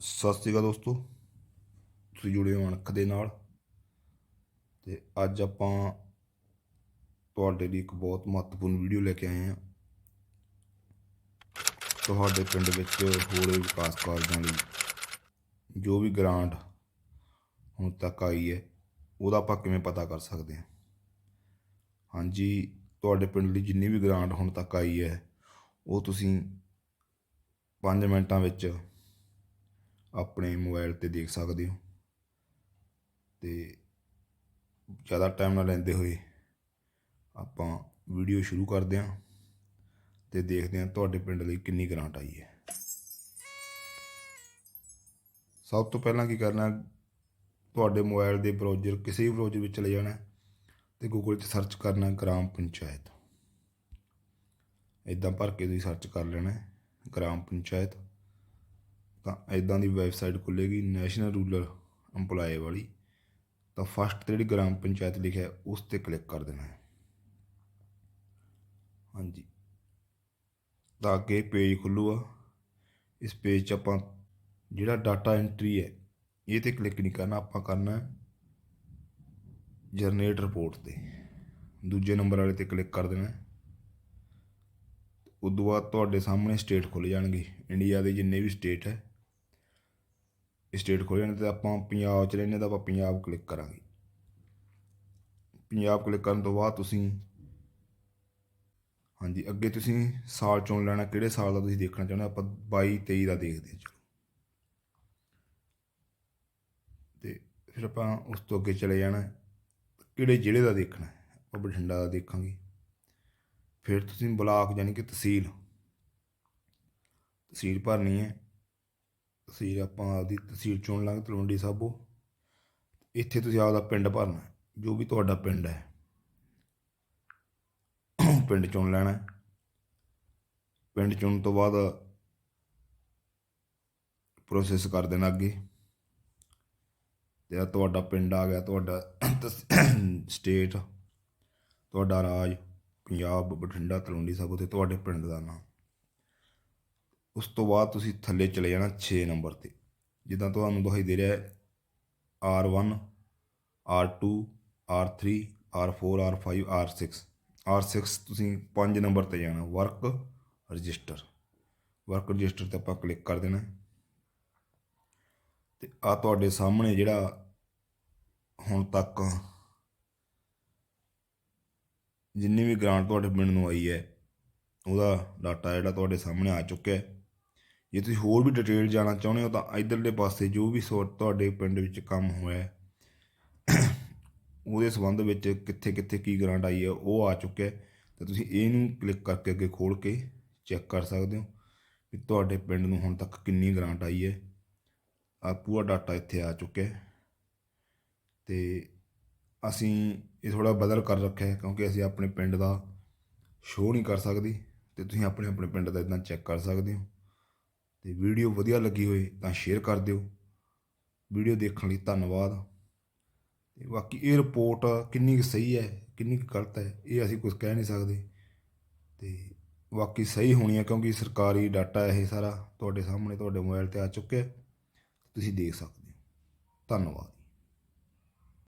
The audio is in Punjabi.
ਸਤਿ ਸ਼੍ਰੀ ਅਕਾਲ ਦੋਸਤੋ। ਤੁਸੀਂ ਜੁੜੇ ਹੋ ਅਣਖ ਦੇ ਨਾਲ। ਤੇ ਅੱਜ ਆਪਾਂ ਤੁਹਾਡੇ ਲਈ ਇੱਕ ਬਹੁਤ ਮਹੱਤਵਪੂਰਨ ਵੀਡੀਓ ਲੈ ਕੇ ਆਏ ਹਾਂ। ਤੁਹਾਡੇ ਪਿੰਡ ਵਿੱਚ ਹੋ ਵਿਕਾਸ ਕਾਰਜਾਂ ਲਈ ਜੋ ਵੀ ਗ੍ਰਾਂਟ ਹੁਣ ਤੱਕ ਆਈ ਹੈ, ਉਹਦਾ ਆਪਾਂ ਕਿਵੇਂ ਪਤਾ ਕਰ ਸਕਦੇ ਹਾਂ? ਹਾਂਜੀ, ਤੁਹਾਡੇ ਪਿੰਡ ਲਈ ਜਿੰਨੀ ਵੀ ਗ੍ਰਾਂਟ ਹੁਣ ਤੱਕ ਆਈ ਹੈ, ਉਹ ਤੁਸੀਂ 5 ਮਿੰਟਾਂ ਵਿੱਚ ਆਪਣੇ ਮੋਬਾਈਲ ਤੇ ਦੇਖ ਸਕਦੇ ਹੋ। ਤੇ ਜ਼ਿਆਦਾ ਟਾਈਮ ਨਾ ਲੈਂਦੇ ਹੋਏ ਆਪਾਂ ਵੀਡੀਓ ਸ਼ੁਰੂ ਕਰਦੇ ਹਾਂ ਤੇ ਦੇਖਦੇ ਹਾਂ ਤੁਹਾਡੇ ਪਿੰਡ ਲਈ ਕਿੰਨੀ ਗ੍ਰਾਂਟ ਆਈ ਹੈ। ਸਭ ਤੋਂ ਪਹਿਲਾਂ ਕੀ ਕਰਨਾ, ਤੁਹਾਡੇ ਮੋਬਾਈਲ ਦੇ ਬਰਾਊਜ਼ਰ ਕਿਸੇ ਵੀ ਬਰਾਊਜ਼ਰ ਵਿੱਚ ਚਲੇ ਜਾਣਾ ਤੇ ਗੂਗਲ 'ਚ ਸਰਚ ਕਰਨਾ ਗ੍ਰਾਮ ਪੰਚਾਇਤ। ਇਦਾਂ ਭਰ ਕੇ ਤੁਸੀਂ ਸਰਚ ਕਰ ਲੈਣਾ ਗ੍ਰਾਮ ਪੰਚਾਇਤ। ਤਾਂ ਇਦਾਂ ਦੀ ਵੈਬਸਾਈਟ ਖੁੱਲੇਗੀ ਨੈਸ਼ਨਲ ਰੂਰਲ EMPLOYE ਵਾਲੀ, ਤਾਂ ਫਸਟ ਤੇ ਜਿਹੜੀ ਗ੍ਰਾਮ ਪੰਚਾਇਤ ਲਿਖਿਆ, ਉਸ ਤੇ ਕਲਿੱਕ ਕਰ ਦੇਣਾ ਹੈ। ਹਾਂਜੀ। ਤਾਂ ਅੱਗੇ ਪੇਜ ਖੁੱਲੂਗਾ। ਇਸ ਪੇਜ 'ਚ ਆਪਾਂ ਜਿਹੜਾ ਡਾਟਾ ਐਂਟਰੀ ਹੈ, ਇਹ ਤੇ ਕਲਿੱਕ ਨਹੀਂ ਕਰਨਾ, ਆਪਾਂ ਕਰਨਾ ਜਨਰੇਟ ਰਿਪੋਰਟ ਤੇ। ਦੂਜੇ ਨੰਬਰ ਵਾਲੇ ਤੇ ਕਲਿੱਕ ਕਰ ਦੇਣਾ ਹੈ। ਉਦੋਂ ਬਾਅਦ ਤੁਹਾਡੇ ਸਾਹਮਣੇ ਸਟੇਟ ਖੁੱਲ ਜਾਣਗੇ। ਇੰਡੀਆ ਦੇ ਜਿੰਨੇ ਵੀ ਸਟੇਟ ਹੈ ਸਟੇਟ ਖੁੱਲ ਜਾਣ ਤੇ ਆਪਾਂ ਪੰਜਾਬ ਚ ਰਹਿੰਦੇ ਤਾਂ ਆਪਾਂ ਪੰਜਾਬ ਕਲਿੱਕ ਕਰਾਂਗੇ। ਪੰਜਾਬ ਕਲਿੱਕ ਕਰਨ ਤੋਂ ਬਾਅਦ ਤੁਸੀਂ ਹਾਂਜੀ, ਅੱਗੇ ਤੁਸੀਂ ਸਾਲ ਚੁਣ ਲੈਣਾ, ਕਿਹੜੇ ਸਾਲ ਦਾ ਤੁਸੀਂ ਦੇਖਣਾ ਚਾਹੁੰਦੇ ਹੋ। ਆਪਾਂ 22 23 ਦਾ ਦੇਖਦੇ ਹਾਂ, ਚਲੋ। ਤੇ ਫਿਰ ਆਪਾਂ ਉਸ ਤੋਂ ਅੱਗੇ ਚਲੇ ਜਾਣਾ, ਕਿਹੜੇ ਜ਼ਿਲ੍ਹੇ ਦਾ ਦੇਖਣਾ ਹੈ? ਆਪਾਂ ਬਠਿੰਡਾ ਦਾ ਦੇਖਾਂਗੇ। ਫਿਰ ਤੁਸੀਂ ਬਲਾਕ, ਯਾਨੀ ਕਿ ਤਹਿਸੀਲ। ਤਹਿਸੀਲ ਭਰਨੀ ਹੈ। ਤਹਿਸੀਲ ਆਪਾਂ ਆਪਦੀ ਤਹਿਸੀਲ ਚੁਣ ਲਾਂਗੇ, ਤਲਵੰਡੀ ਸਾਬੋ। ਇੱਥੇ ਤੁਸੀਂ ਆਪਦਾ ਪਿੰਡ ਭਰਨਾ ਜੋ ਵੀ ਤੁਹਾਡਾ ਪਿੰਡ ਹੈ। ਪਿੰਡ ਚੁਣ ਲੈਣਾ ਪਿੰਡ ਚੁਣਨ ਤੋਂ ਬਾਅਦ ਪ੍ਰੋਸੈਸ ਕਰ ਦੇਣਾ ਅੱਗੇ। ਤੇ ਤੁਹਾਡਾ ਪਿੰਡ ਆ ਗਿਆ, ਤੁਹਾਡਾ ਸਟੇਟ ਤੁਹਾਡਾ ਰਾਜ, ਪੰਜਾਬ, ਬਠਿੰਡਾ, ਤਲਵੰਡੀ ਸਾਬੋ ਤੇ ਤੁਹਾਡੇ ਪਿੰਡ ਦਾ ਨਾਮ। ਉਸ ਤੋਂ ਬਾਅਦ ਤੁਸੀਂ ਥੱਲੇ ਚਲੇ ਜਾਣਾ 6 ਨੰਬਰ ਤੇ। ਜਿੱਦਾਂ ਤੁਹਾਨੂੰ ਦਿਖਾਈ ਦੇ ਰਿਹਾ ਹੈ R1 R2 R3 R4 R5 R6 R6 ਤੁਸੀਂ 5 ਨੰਬਰ ਤੇ ਜਾਣਾ, ਵਰਕ ਰਜਿਸਟਰ। ਵਰਕ ਰਜਿਸਟਰ ਤੇ ਆਪਾਂ ਕਲਿੱਕ ਕਰ ਦੇਣਾ। ਹੈ। ਤੇ ਆ ਤੁਹਾਡੇ ਸਾਹਮਣੇ ਜਿਹੜਾ ਹੁਣ ਤੱਕ ਜਿੰਨੀ ਵੀ ਗ੍ਰਾਂਟ ਤੁਹਾਡੇ ਪਿੰਡ ਨੂੰ ਆਈ ਹੈ, ਉਹਦਾ ਡਾਟਾ ਜਿਹੜਾ ਤੁਹਾਡੇ ਸਾਹਮਣੇ ਆ ਚੁੱਕਿਆ ਹੈ। ਜੇ ਤੁਸੀਂ ਹੋਰ ਵੀ ਡਿਟੇਲ ਜਾਣਾ ਚਾਹੁੰਦੇ ਹੋ ਤਾਂ ਇਧਰਲੇ ਪਾਸੇ ਜੋ ਵੀ ਸੋ ਤੁਹਾਡੇ ਪਿੰਡ ਵਿੱਚ ਕੰਮ ਹੋਇਆ ਉਹਦੇ ਸੰਬੰਧ ਵਿੱਚ ਕਿੱਥੇ ਕਿੱਥੇ ਕੀ ਗ੍ਰਾਂਟ ਆਈ ਹੈ, ਉਹ ਆ ਚੁੱਕਿਆ ਤਾਂ ਤੁਸੀਂ ਇਹਨੂੰ ਕਲਿੱਕ ਕਰਕੇ ਅੱਗੇ ਖੋਲ ਕੇ ਚੈੱਕ ਕਰ ਸਕਦੇ ਹੋ ਵੀ ਤੁਹਾਡੇ ਪਿੰਡ ਨੂੰ ਹੁਣ ਤੱਕ ਕਿੰਨੀ ਗ੍ਰਾਂਟ ਆਈ ਹੈ। ਆ ਪੂਰਾ ਡਾਟਾ ਇੱਥੇ ਆ ਚੁੱਕਿਆ ਹੈ ਤੇ ਅਸੀਂ ਇਹ ਥੋੜਾ ਬਦਲ ਕਰ ਰੱਖਿਆ ਕਿਉਂਕਿ ਅਸੀਂ ਆਪਣੇ ਪਿੰਡ ਦਾ ਸ਼ੋਅ ਨਹੀਂ ਕਰ ਸਕਦੇ ਤੇ ਤੁਸੀਂ ਆਪਣੇ ਆਪਣੇ ਪਿੰਡ ਦਾ ਇਦਾਂ ਚੈੱਕ ਕਰ ਸਕਦੇ ਹੋ। ਤੇ ਵੀਡੀਓ ਵਧੀਆ ਲੱਗੀ ਹੋਏ ਤਾਂ ਸ਼ੇਅਰ ਕਰ ਦਿਓ। ਵੀਡੀਓ ਦੇਖਣ ਲਈ ਧੰਨਵਾਦ। ਤੇ ਬਾਕੀ ਇਹ ਰਿਪੋਰਟ ਕਿੰਨੀ ਕੁ ਸਹੀ ਹੈ, ਕਿੰਨੀ ਕੁ ਗਲਤ ਹੈ, ਇਹ ਅਸੀਂ ਕੁਝ ਕਹਿ ਨਹੀਂ ਸਕਦੇ। ਤੇ ਬਾਕੀ ਸਹੀ ਹੋਣੀ ਹੈ ਕਿਉਂਕਿ ਸਰਕਾਰੀ ਡਾਟਾ ਇਹ ਸਾਰਾ ਤੁਹਾਡੇ ਸਾਹਮਣੇ, ਤੁਹਾਡੇ ਮੋਬਾਈਲ ਤੇ ਆ ਚੁੱਕਿਆ ਤੁਸੀਂ ਦੇਖ ਸਕਦੇ ਹੋ। ਧੰਨਵਾਦ।